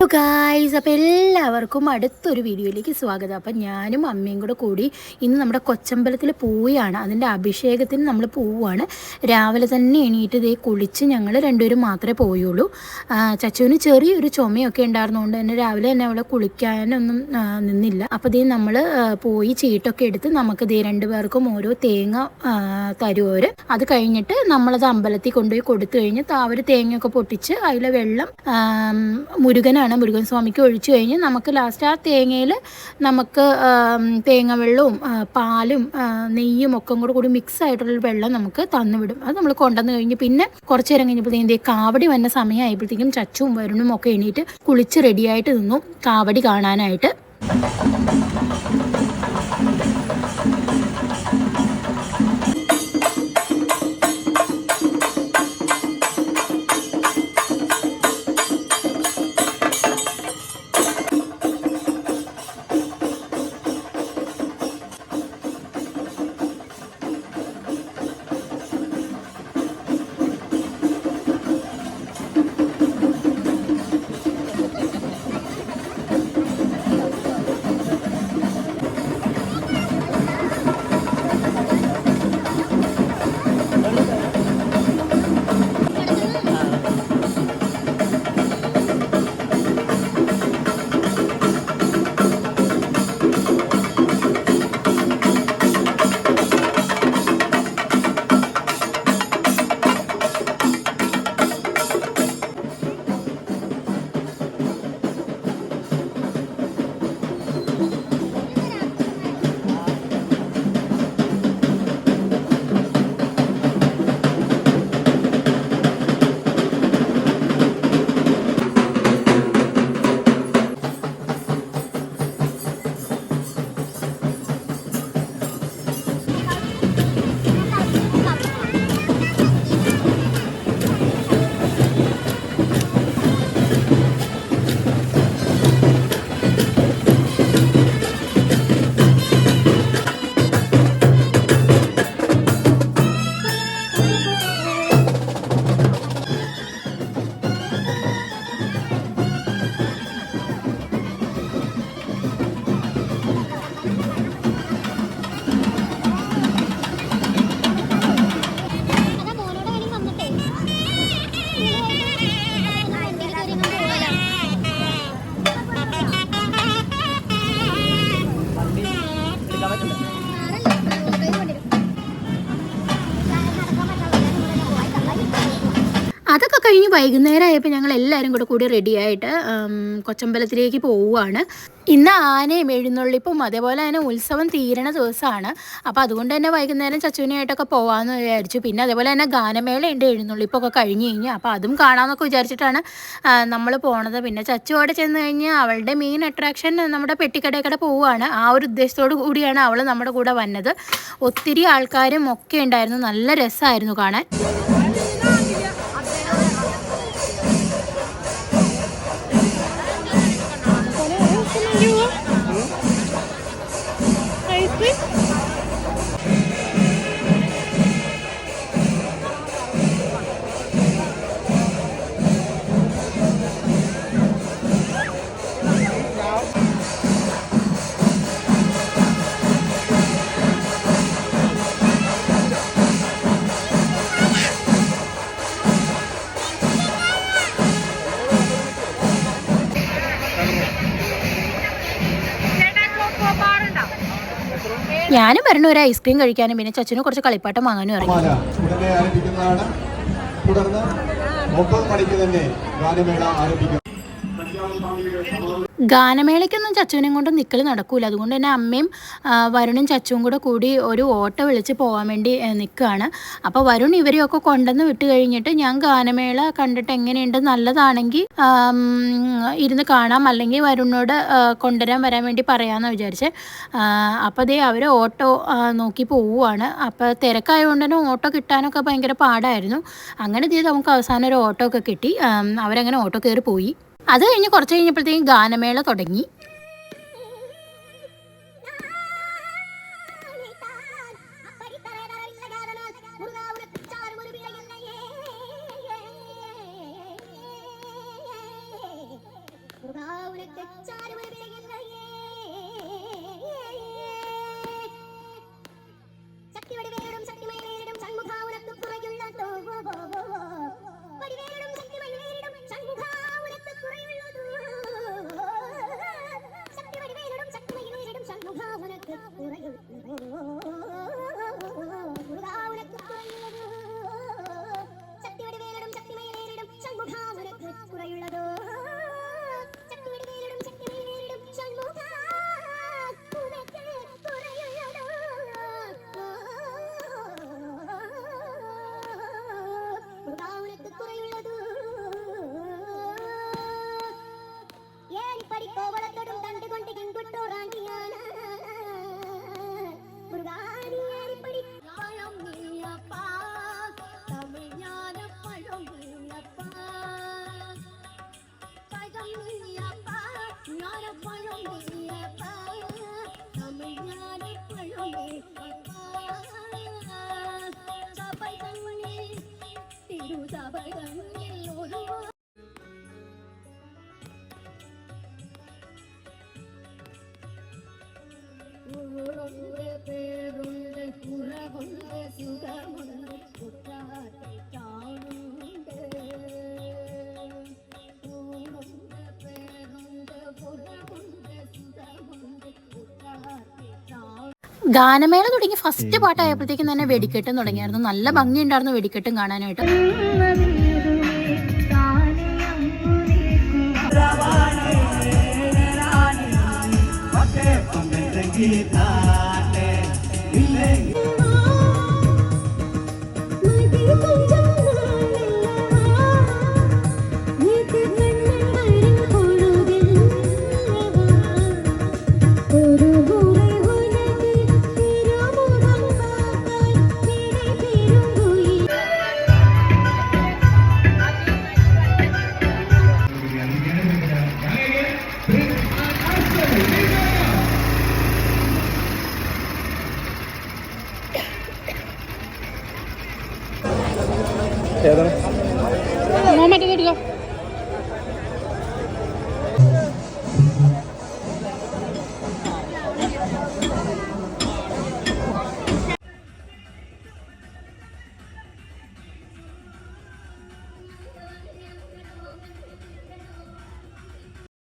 Guys അപ്പോൾ എല്ലാവർക്കും അടുത്തൊരു വീഡിയോയിലേക്ക് സ്വാഗതം. അപ്പം ഞാനും അമ്മയും കൂടെ കൂടി ഇന്ന് നമ്മുടെ കൊച്ചമ്പലത്തിൽ പോവുകയാണ്. അതിന്റെ അഭിഷേകത്തിന് നമ്മൾ പോവുകയാണ്. രാവിലെ തന്നെ എണീറ്റ് ഇതേ കുളിച്ച് ഞങ്ങൾ രണ്ടുപേരും മാത്രമേ പോയുള്ളൂ. ചച്ചുവിന് ചെറിയൊരു ചുമയൊക്കെ ഉണ്ടായിരുന്നതുകൊണ്ട് തന്നെ രാവിലെ തന്നെ അവളെ കുളിക്കാനൊന്നും നിന്നില്ല. അപ്പോൾ ഇതേ നമ്മൾ പോയി ചീട്ടൊക്കെ എടുത്ത് നമുക്ക് ഇതേ രണ്ടുപേർക്കും ഓരോ തേങ്ങ തരുവർ അത് കഴിഞ്ഞിട്ട് നമ്മളത് അമ്പലത്തിൽ കൊണ്ടുപോയി കൊടുത്തു കഴിഞ്ഞ് അവർ തേങ്ങയൊക്കെ പൊട്ടിച്ച് അതിലെ വെള്ളം ആം, മുരുകനാണ് മുരുകൻ സ്വാമിക്ക് ഒഴിച്ചു കഴിഞ്ഞ് നമുക്ക് ലാസ്റ്റ് ആ തേങ്ങയിൽ നമുക്ക് തേങ്ങ വെള്ളവും പാലും നെയ്യും ഒക്കെ കൂടെ കൂടി മിക്സ് ആയിട്ടുള്ള വെള്ളം നമുക്ക് തന്നുവിടും. അത് നമ്മൾ കൊണ്ടുവന്ന് കഴിഞ്ഞ് പിന്നെ കുറച്ച് നേരം കഴിഞ്ഞപ്പോഴത്തേക്കും കാവടി വന്ന സമയമായപ്പോഴത്തേക്കും ചച്ചും വരുണും ഒക്കെ എണീറ്റ് കുളിച്ച് റെഡിയായിട്ട് നിന്നു കാവടി കാണാനായിട്ട്. അതൊക്കെ കഴിഞ്ഞ് വൈകുന്നേരം ആയപ്പോൾ ഞങ്ങൾ എല്ലാവരും കൂടെ കൂടി റെഡിയായിട്ട് കൊച്ചമ്പലത്തിലേക്ക് പോവുകയാണ് ഇന്ന് ആനയും എഴുന്നള്ളിപ്പും അതേപോലെ തന്നെ ഉത്സവം തീരണ ദിവസമാണ്. അപ്പോൾ അതുകൊണ്ട് തന്നെ വൈകുന്നേരം ചച്ചുവിനായിട്ടൊക്കെ പോകാമെന്ന് വിചാരിച്ചു. പിന്നെ അതേപോലെ തന്നെ ഗാനമേളയുണ്ട് എഴുന്നള്ളിപ്പൊക്കെ കഴിഞ്ഞ് കഴിഞ്ഞ്. അപ്പോൾ അതും കാണാമെന്നൊക്കെ വിചാരിച്ചിട്ടാണ് നമ്മൾ പോണത്. പിന്നെ ചച്ചു അവിടെ ചെന്ന് കഴിഞ്ഞാൽ അവളുടെ മെയിൻ അട്രാക്ഷൻ നമ്മുടെ പെട്ടിക്കടയിൽ പോവുകയാണ് ആ ഒരു ഉദ്ദേശത്തോടു കൂടിയാണ് അവൾ നമ്മുടെ കൂടെ വന്നത്. ഒത്തിരി ആൾക്കാരും ഒക്കെ ഉണ്ടായിരുന്നു. നല്ല രസമായിരുന്നു കാണാൻ. ഞാനും വരണം ഒരു ഐസ്ക്രീം കഴിക്കാനും പിന്നെ ചച്ചിനും കുറച്ച് കളിപ്പാട്ടം വാങ്ങാനും ഇറങ്ങി. തുടർന്ന് ഒമ്പത് മണിക്ക് തന്നെ ഗാനമേള ആരംഭിക്കും. ഗാനമേളയ്ക്കൊന്നും ചച്ചുവിനെയും കൊണ്ട് നിൽക്കൽ നടക്കൂല. അതുകൊണ്ട് തന്നെ അമ്മയും വരുണും ചച്ചുവും കൂടെ കൂടി ഒരു ഓട്ടോ വിളിച്ച് പോകാൻ വേണ്ടി നിൽക്കുകയാണ് അപ്പോൾ വരുൺ ഇവരെയൊക്കെ കൊണ്ടുവന്ന് വിട്ട് കഴിഞ്ഞിട്ട് ഞാൻ ഗാനമേള കണ്ടിട്ട് എങ്ങനെയുണ്ട്? നല്ലതാണെങ്കിൽ ഇരുന്ന് കാണാം. അല്ലെങ്കിൽ വരുണിനോട് കൊണ്ടുവരാൻ വരാൻ വേണ്ടി പറയാമെന്ന് വിചാരിച്ച്. അപ്പോൾ ദേ അവർ ഓട്ടോ നോക്കി പോവുകയാണ് അപ്പോൾ തിരക്കായതുകൊണ്ട് തന്നെ ഓട്ടോ കിട്ടാനൊക്കെ ഭയങ്കര പാടായിരുന്നു. അങ്ങനെ ചെയ്ത് നമുക്ക് അവസാനം ഒരു ഓട്ടോ ഒക്കെ കിട്ടി അവരങ്ങനെ ഓട്ടോ കയറി പോയി. അത് കഴിഞ്ഞ് കുറച്ച് കഴിഞ്ഞപ്പോഴത്തേക്കും ഗാനമേള തുടങ്ങി. Pero el de cura con la ciudad, con la escucha de cabrón. ഗാനമേള തുടങ്ങി ഫസ്റ്റ് പാട്ടായപ്പോഴത്തേക്കും തന്നെ വെടിക്കെട്ടും തുടങ്ങിയായിരുന്നു. നല്ല ഭംഗിയുണ്ടായിരുന്നു വെടിക്കെട്ടും കാണാനായിട്ട്. ഗീതാ Pero